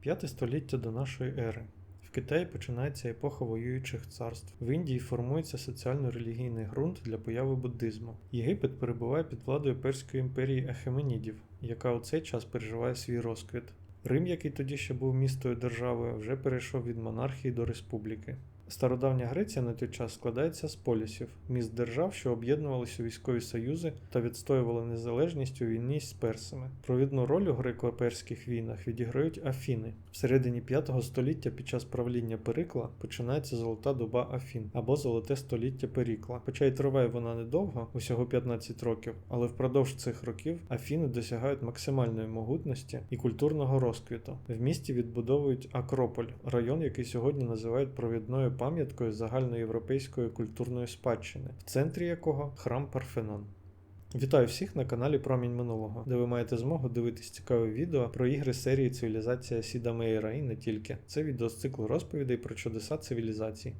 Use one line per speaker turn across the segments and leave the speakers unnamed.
П'яте століття до нашої ери. В Китаї починається епоха воюючих царств. В Індії формується соціально-релігійний ґрунт для появи буддизму. Єгипет перебуває під владою Перської імперії Ахеменідів, яка у цей час переживає свій розквіт. Рим, який тоді ще був містою державою, вже перейшов від монархії до республіки. Стародавня Греція на той час складається з полісів, міст держав, що об'єднувалися у військові союзи та відстоювали незалежність у війні з персами. Провідну роль у греко-перських війнах відіграють Афіни. Всередині 5 століття під час правління Перикла починається золота доба Афін або золоте століття Перікла. Хоча й триває вона недовго, усього 15 років, але впродовж цих років Афіни досягають максимальної могутності і культурного розквіту. В місті відбудовують Акрополь, район, який сьогодні називають провідною пам'яткою загальноєвропейської культурної спадщини, в центрі якого храм Парфенон. Вітаю всіх на каналі Промінь Минулого, де ви маєте змогу дивитись цікаві відео про ігри серії Цивілізація Сіда Мейера і не тільки. Це відео з циклу розповідей про чудеса цивілізацій.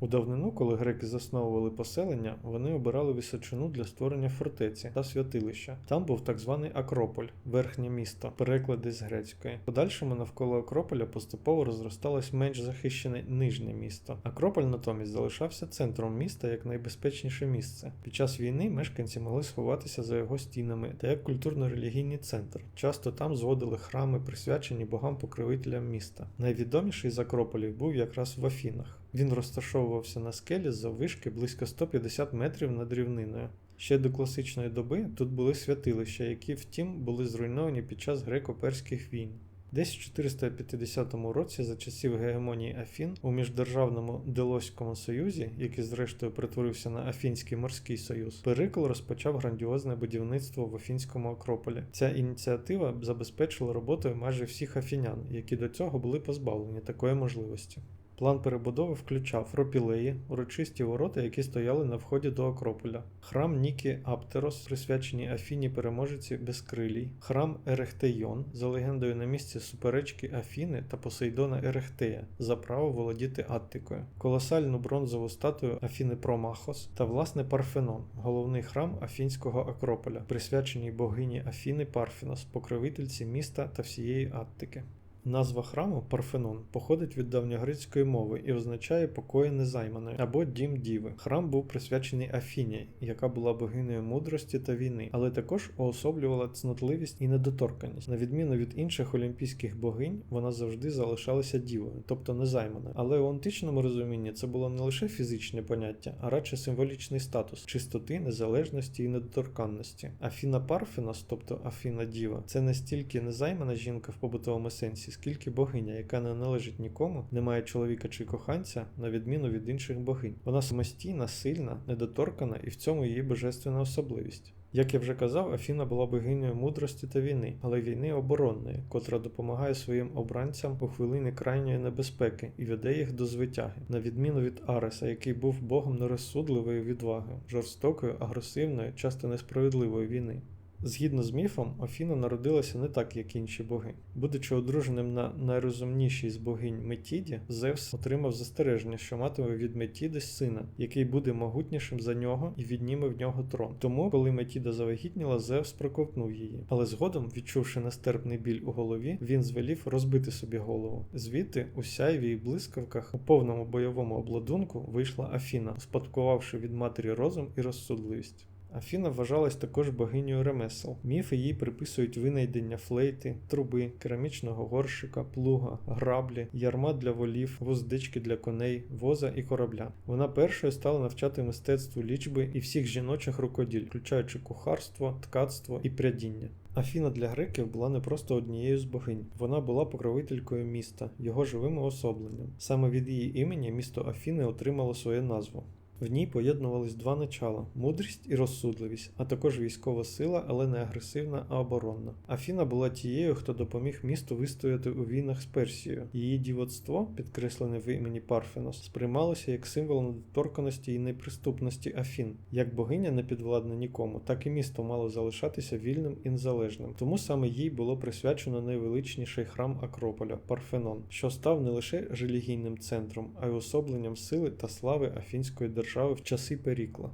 У давнину, коли греки засновували поселення, вони обирали височину для створення фортеці та святилища. Там був так званий Акрополь, верхнє місто, переклади з грецької. Подальшому навколо Акрополя поступово розросталось менш захищене нижнє місто. Акрополь натомість залишався центром міста як найбезпечніше місце. Під час війни мешканці могли сховатися за його стінами та як культурно-релігійний центр. Часто там зводили храми, присвячені богам-покровителям міста. Найвідоміший з Акрополів був якраз в Афінах. Він розташовувався на скелі заввишки близько 150 метрів над рівниною. Ще до класичної доби тут були святилища, які, втім, були зруйновані під час греко-перських війн. Десь у 450 році, за часів гегемонії Афін, у міждержавному Делоському союзі, який зрештою перетворився на Афінський морський союз, Перикл розпочав грандіозне будівництво в Афінському Акрополі. Ця ініціатива забезпечила роботою майже всіх афінян, які до цього були позбавлені такої можливості. План перебудови включав пропілеї, урочисті ворота, які стояли на вході до Акрополя, храм Нікі Аптерос, присвячений Афіні переможеці Безкрилій, храм Ерехтейон, за легендою на місці суперечки Афіни та Посейдона Ерехтея за право володіти Аттикою, колосальну бронзову статую Афіни Промахос та власне Парфенон, головний храм Афінського Акрополя, присвячений богині Афіни Парфінос, покровительці міста та всієї Аттики. Назва храму Парфенон походить від давньогрецької мови і означає покої незайманої або дім діви. Храм був присвячений Афіні, яка була богинею мудрості та війни, але також уособлювала цнотливість і недоторканість. На відміну від інших олімпійських богинь, вона завжди залишалася дівою, тобто незайманою. Але у античному розумінні це було не лише фізичне поняття, а радше символічний статус чистоти, незалежності і недоторканності. Афіна Парфенос, тобто Афіна Діва, це не стільки незаймана жінка в побутовому сенсі скільки богиня, яка не належить нікому, не має чоловіка чи коханця, на відміну від інших богинь. Вона самостійна, сильна, недоторкана і в цьому її божественна особливість. Як я вже казав, Афіна була богинею мудрості та війни, але війни оборонної, котра допомагає своїм обранцям у хвилини крайньої небезпеки і веде їх до звитяги, на відміну від Ареса, який був богом нерозсудливої відваги, жорстокої, агресивної, часто несправедливої війни. Згідно з міфом, Афіна народилася не так, як інші боги. Будучи одруженим на найрозумнішій з богинь Метіді, Зевс отримав застереження, що матиме від Метіди сина, який буде могутнішим за нього і відніме в нього трон. Тому, коли Метіда завагітніла, Зевс проковтнув її. Але згодом, відчувши нестерпний біль у голові, він звелів розбити собі голову. Звідти, у сяйві і блискавках, у повному бойовому обладунку вийшла Афіна, успадкувавши від матері розум і розсудливість. Афіна вважалась також богинею ремесел. Міфи їй приписують винайдення флейти, труби, керамічного горщика, плуга, граблі, ярма для волів, воздички для коней, воза і корабля. Вона першою стала навчати мистецтву лічби і всіх жіночих рукоділь, включаючи кухарство, ткацтво і прядіння. Афіна для греків була не просто однією з богинь, вона була покровителькою міста, його живим уособленням. Саме від її імені місто Афіни отримало свою назву. В ній поєднувались два начала мудрість і розсудливість, а також військова сила, але не агресивна, а оборонна. Афіна була тією, хто допоміг місту вистояти у війнах з Персією. Її дівоцтво, підкреслене в імені Парфенос, сприймалося як символ недоторканості і неприступності Афін. Як богиня не підвладна нікому, так і місто мало залишатися вільним і незалежним. Тому саме їй було присвячено найвеличніший храм Акрополя Парфенон, що став не лише релігійним центром, а й особленням сили та слави Афінської держави держави в часи Перікла.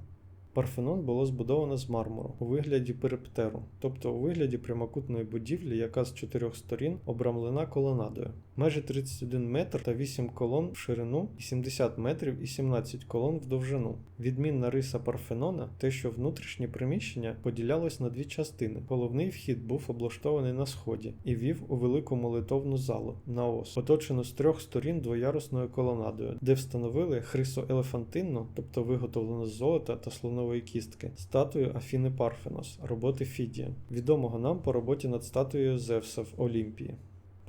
Парфенон було збудовано з мармуру у вигляді периптеру, тобто у вигляді прямокутної будівлі, яка з чотирьох сторін обрамлена колонадою. Майже 31 метр та 8 колон в ширину і 70 метрів і 17 колон в довжину. Відмінна риса Парфенона те, що внутрішнє приміщення поділялось на дві частини. Головний вхід був облаштований на сході і вів у велику молитовну залу на ос, оточену з трьох сторін двоярусною колонадою, де встановили хрисоелефантинну, тобто виготовлену з золота та слонової кістки, статую Афіни Парфенос, роботи Фідія, відомого нам по роботі над статуєю Зевса в Олімпії.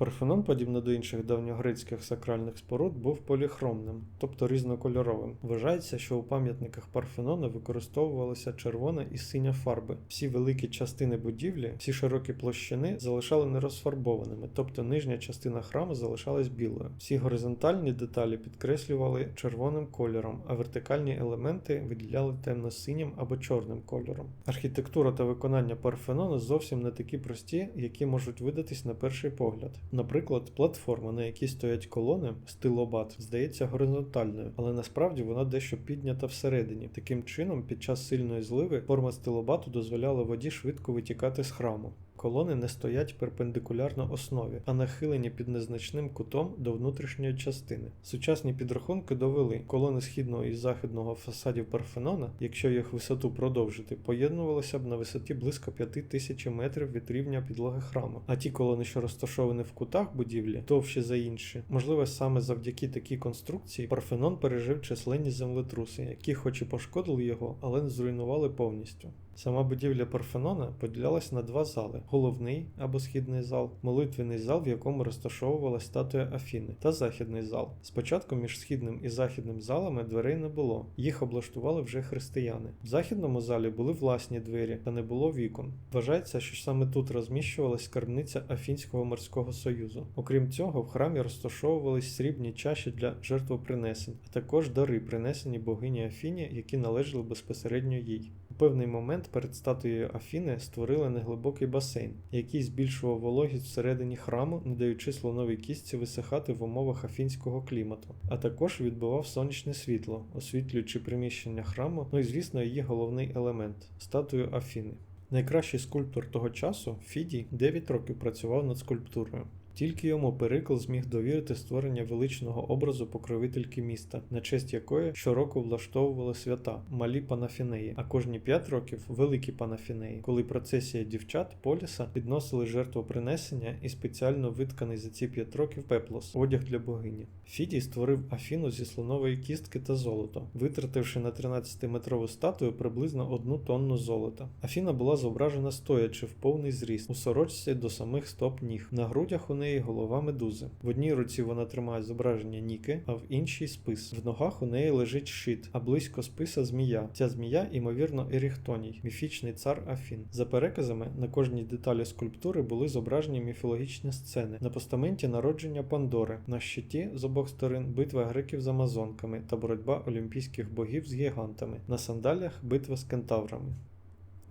Парфенон, подібно до інших давньогрецьких сакральних споруд, був поліхромним, тобто різнокольоровим. Вважається, що у пам'ятниках Парфенона використовувалися червона і синя фарби. Всі великі частини будівлі, всі широкі площини залишали нерозфарбованими, тобто нижня частина храму залишалась білою. Всі горизонтальні деталі підкреслювали червоним кольором, а вертикальні елементи виділяли темно-синім або чорним кольором. Архітектура та виконання Парфенона зовсім не такі прості, які можуть видатись на перший погляд. Наприклад, платформа, на якій стоять колони, стилобат, здається горизонтальною, але насправді вона дещо піднята всередині. Таким чином, під час сильної зливи форма стилобату дозволяла воді швидко витікати з храму. Колони не стоять перпендикулярно основі, а нахилені під незначним кутом до внутрішньої частини. Сучасні підрахунки довели, колони східного і західного фасадів Парфенона, якщо їх висоту продовжити, поєднувалися б на висоті близько 5000 метрів від рівня підлоги храму. А ті колони, що розташовані в кутах будівлі, товщі за інші. Можливо, саме завдяки такій конструкції Парфенон пережив численні землетруси, які хоч і пошкодили його, але не зруйнували повністю. Сама будівля Парфенона поділялась на два зали: головний або східний зал, молитвений зал, в якому розташовувалась статуя Афіни, та західний зал. Спочатку між східним і західним залами дверей не було, їх облаштували вже християни. В західному залі були власні двері, та не було вікон. Вважається, що саме тут розміщувалась скарбниця Афінського морського союзу. Окрім цього, в храмі розташовувались срібні чаші для жертвопринесень, а також дари, принесені богині Афіні, які належали безпосередньо їй. Певний момент перед статуєю Афіни створили неглибокий басейн, який збільшував вологість всередині храму, не даючи слоновій кістці висихати в умовах афінського клімату, а також відбивав сонячне світло, освітлюючи приміщення храму, ну і звісно, її головний елемент статую Афіни. Найкращий скульптор того часу Фідій 9 років працював над скульптурою. Тільки йому Перикл зміг довірити створення величного образу покровительки міста, на честь якої щороку влаштовували свята малі панафінеї, а кожні п'ять років великі панафінеї, коли процесія дівчат поліса підносили жертвопринесення і спеціально витканий за ці п'ять років пеплос, одяг для богині. Фідій створив Афіну зі слонової кістки та золота, витративши на 13-метрову статую приблизно одну тонну золота. Афіна була зображена стоячи в повний зріст у сорочці до самих стоп ніг. На грудях у неї голова медузи. В одній руці вона тримає зображення Ніки, а в іншій спис. В ногах у неї лежить щит, а близько списа змія. Ця змія, ймовірно, Еріхтоній, міфічний цар Афін. За переказами, на кожній деталі скульптури були зображені міфологічні сцени. На постаменті народження Пандори, на щиті з обох сторон битва греків з амазонками та боротьба олімпійських богів з гігантами. На сандалях битва з кентаврами.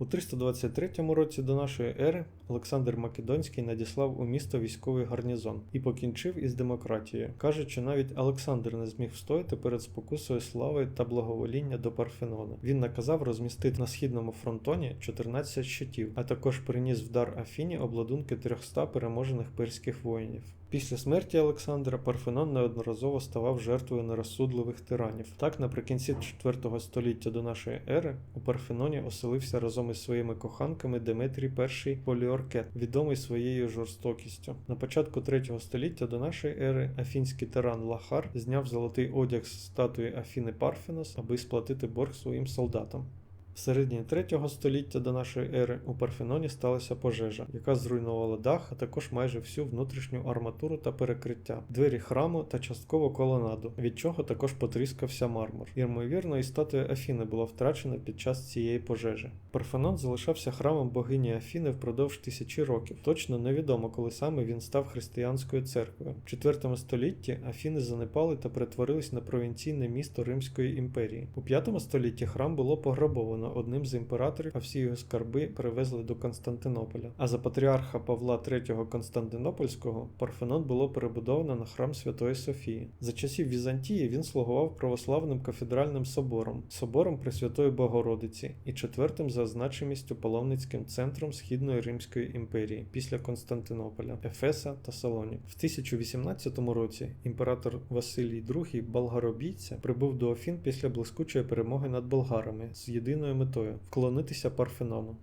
У 323 році до нашої ери Олександр Македонський надіслав у місто військовий гарнізон і покінчив із демократією, кажучи, навіть Олександр не зміг встояти перед спокусою слави та благовоління до Парфенона. Він наказав розмістити на східному фронтоні 14 щитів, а також приніс в дар Афіні обладунки 300 переможених перських воїнів. Після смерті Олександра Парфенон неодноразово ставав жертвою нерозсудливих тиранів. Так, наприкінці 4 століття до нашої ери у Парфеноні оселився разом із своїми коханками Деметрій І Поліоркет, відомий своєю жорстокістю. На початку 3 століття до нашої ери афінський тиран Лахар зняв золотий одяг з статуї Афіни Парфенос, аби сплатити борг своїм солдатам. В середині 3 століття до нашої ери у Парфеноні сталася пожежа, яка зруйнувала дах, а також майже всю внутрішню арматуру та перекриття, двері храму та частково колонаду, від чого також потріскався мармур. Ймовірно, і статуя Афіни була втрачена під час цієї пожежі. Парфенон залишався храмом богині Афіни впродовж тисячі років. Точно невідомо, коли саме він став християнською церквою. В 4 столітті Афіни занепали та перетворились на провінційне місто Римської імперії. У 5 столітті храм було пограбовано пожертвовано одним з імператорів, а всі його скарби перевезли до Константинополя. А за патріарха Павла III Константинопольського Парфенон було перебудовано на храм Святої Софії. За часів Візантії він слугував православним кафедральним собором, собором Пресвятої Богородиці і четвертим за значимістю паломницьким центром Східної Римської імперії після Константинополя, Ефеса та Салонік. В 1018 році імператор Василій II Болгаробійця прибув до Афін після блискучої перемоги над болгарами з єдиною метою вклонитися Парфенону.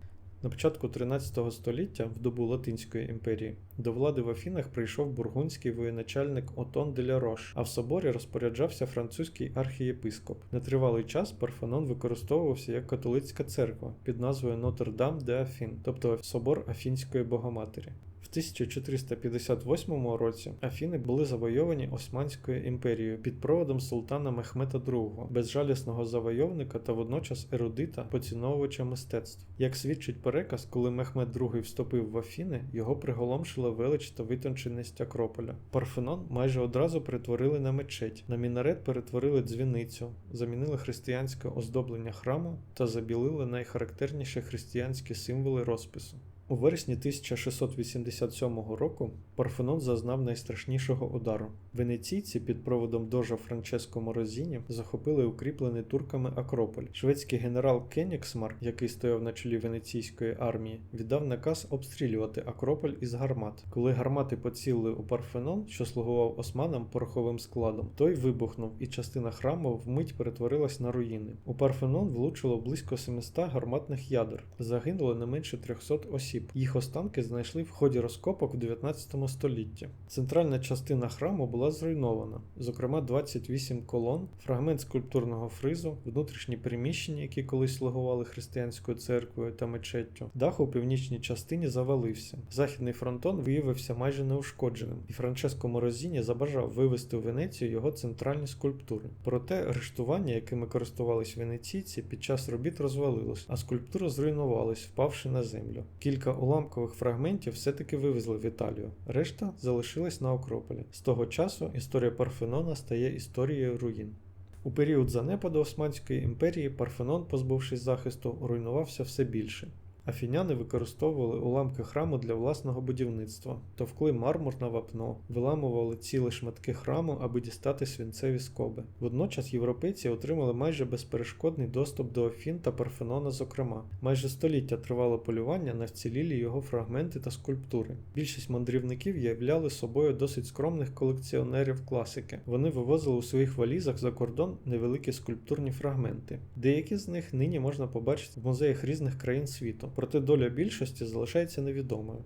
На початку 13 століття, в добу Латинської імперії, до влади в Афінах прийшов бургундський воєначальник Отон де ля Рош, а в соборі розпоряджався французький архієпископ. На тривалий час Парфенон використовувався як католицька церква під назвою Нотр-Дам де Афін, тобто собор Афінської Богоматері. В 1458 році Афіни були завойовані Османською імперією під проводом султана Мехмета II, безжалісного завойовника та водночас ерудита, поціновувача мистецтв. Як свідчить переказ, коли Мехмед II вступив в Афіни, його приголомшила велич та витонченість Акрополя. Парфенон майже одразу перетворили на мечеть, на мінарет перетворили дзвіницю, замінили християнське оздоблення храму та забілили найхарактерніші християнські символи розпису. У вересні 1687 року Парфенон зазнав найстрашнішого удару. Венеційці під проводом дожа Франческо Морозіні захопили укріплений турками Акрополь. Шведський генерал Кенігсмар, який стояв на чолі венеційської армії, віддав наказ обстрілювати Акрополь із гармат. Коли гармати поцілили у Парфенон, що слугував османам пороховим складом, той вибухнув, і частина храму вмить перетворилась на руїни. У Парфенон влучило близько 700 гарматних ядер. Загинуло не менше 300 осіб. Їх останки знайшли в ході розкопок у 19 столітті. Центральна частина храму була зруйнована, зокрема 28 колон, фрагмент скульптурного фризу, внутрішні приміщення, які колись слугували християнською церквою та мечеттю. Дах у північній частині завалився. Західний фронтон виявився майже неушкодженим, і Франческо Морозіні забажав вивести у Венецію його центральні скульптури. Проте арештування, якими користувались венеційці, під час робіт розвалилось, а скульптура зруйнувалась, впавши на землю. Кілька уламкових фрагментів все-таки вивезли в Італію, решта залишилась на Акрополі. З того часу історія Парфенона стає історією руїн. У період занепаду Османської імперії Парфенон, позбувшись захисту, руйнувався все більше. Афіняни використовували уламки храму для власного будівництва, товкли мармур на вапно, виламували цілі шматки храму, аби дістати свінцеві скоби. Водночас європейці отримали майже безперешкодний доступ до Афін та Парфенона, зокрема. Майже століття тривало полювання на вцілілі його фрагменти та скульптури. Більшість мандрівників являли собою досить скромних колекціонерів класики. Вони вивозили у своїх валізах за кордон невеликі скульптурні фрагменти. Деякі з них нині можна побачити в музеях різних країн світу проте доля більшості залишається невідомою.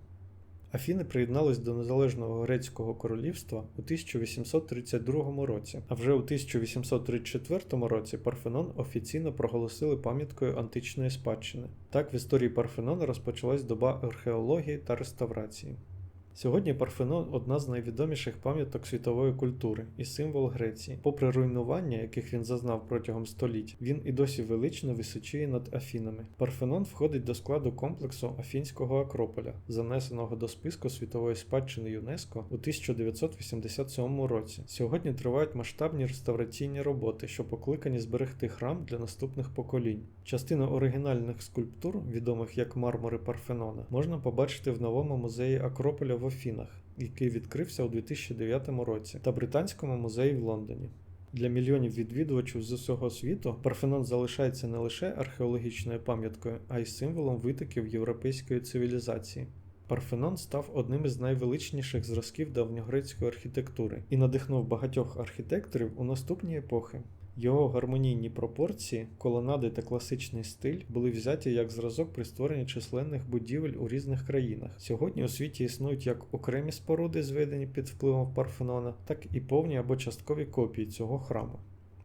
Афіни приєднались до незалежного грецького королівства у 1832 році, а вже у 1834 році Парфенон офіційно проголосили пам'яткою античної спадщини. Так в історії Парфенона розпочалась доба археології та реставрації. Сьогодні Парфенон одна з найвідоміших пам'яток світової культури і символ Греції. Попри руйнування, яких він зазнав протягом століть, він і досі велично височіє над Афінами. Парфенон входить до складу комплексу Афінського Акрополя, занесеного до списку світової спадщини ЮНЕСКО у 1987 році. Сьогодні тривають масштабні реставраційні роботи, що покликані зберегти храм для наступних поколінь. Частину оригінальних скульптур, відомих як мармури Парфенона, можна побачити в новому музеї Акрополя в Афінах, який відкрився у 2009 році, та Британському музеї в Лондоні. Для мільйонів відвідувачів з усього світу Парфенон залишається не лише археологічною пам'яткою, а й символом витоків європейської цивілізації. Парфенон став одним із найвеличніших зразків давньогрецької архітектури і надихнув багатьох архітекторів у наступні епохи. Його гармонійні пропорції, колонади та класичний стиль були взяті як зразок при створенні численних будівель у різних країнах. Сьогодні у світі існують як окремі споруди, зведені під впливом Парфенона, так і повні або часткові копії цього храму.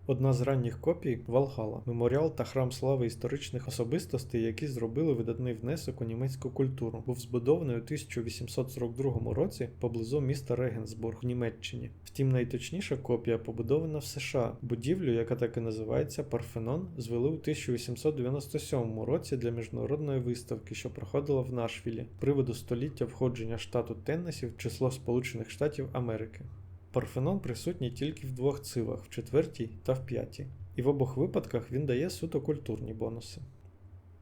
Одна з ранніх копій Валхала, меморіал та храм слави історичних особистостей, які зробили видатний внесок у німецьку культуру, був збудований у 1842 році поблизу міста Регенсбург в Німеччині. Втім, найточніша копія побудована в США. Будівлю, яка так і називається Парфенон, звели у 1897 році для міжнародної виставки, що проходила в Нашвілі, приводу століття входження штату Теннесі в число Сполучених Штатів Америки. Парфенон присутній тільки в двох цивах в четвертій та в п'ятій, і в обох випадках він дає суто культурні бонуси.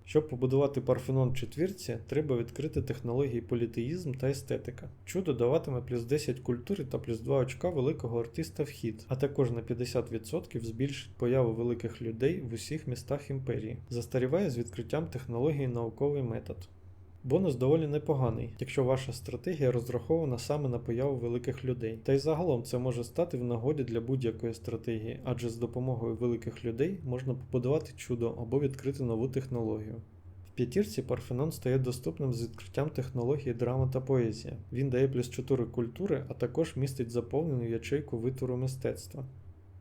Щоб побудувати Парфенон в четвірці, треба відкрити технології політеїзм та естетика. Чудо даватиме плюс 10 культури та плюс 2 очка великого артиста в хід, а також на 50% збільшить появу великих людей в усіх містах імперії. Застаріває з відкриттям технології науковий метод. Бонус доволі непоганий, якщо ваша стратегія розрахована саме на появу великих людей. Та й загалом це може стати в нагоді для будь-якої стратегії, адже з допомогою великих людей можна побудувати чудо або відкрити нову технологію. В п'ятірці Парфенон стає доступним з відкриттям технології драма та поезія. Він дає плюс 4 культури, а також містить заповнену ячейку витвору мистецтва.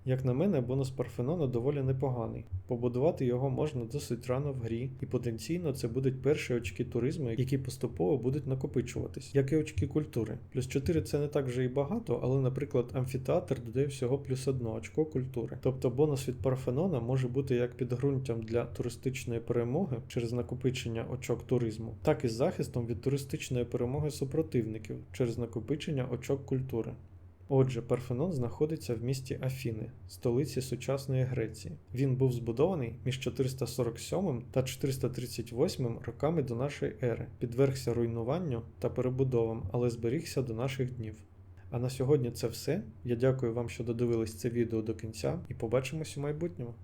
Як на мене, бонус Парфенона доволі непоганий. Побудувати його можна досить рано в грі, і потенційно це будуть перші очки туризму, які поступово будуть накопичуватись, як і очки культури. Плюс 4 це не так вже і багато, але, наприклад, амфітеатр додає всього плюс 1 очко культури. Тобто бонус від Парфенона може бути як підґрунтям для туристичної перемоги через накопичення очок туризму, так і захистом від туристичної перемоги супротивників через накопичення очок культури. Отже, Парфенон знаходиться в місті Афіни, столиці сучасної Греції. Він був збудований між 447 та 438 роками до нашої ери, підвергся руйнуванню та перебудовам, але зберігся до наших днів. А на сьогодні це все. Я дякую вам, що додивились це відео до кінця, і побачимось у майбутньому.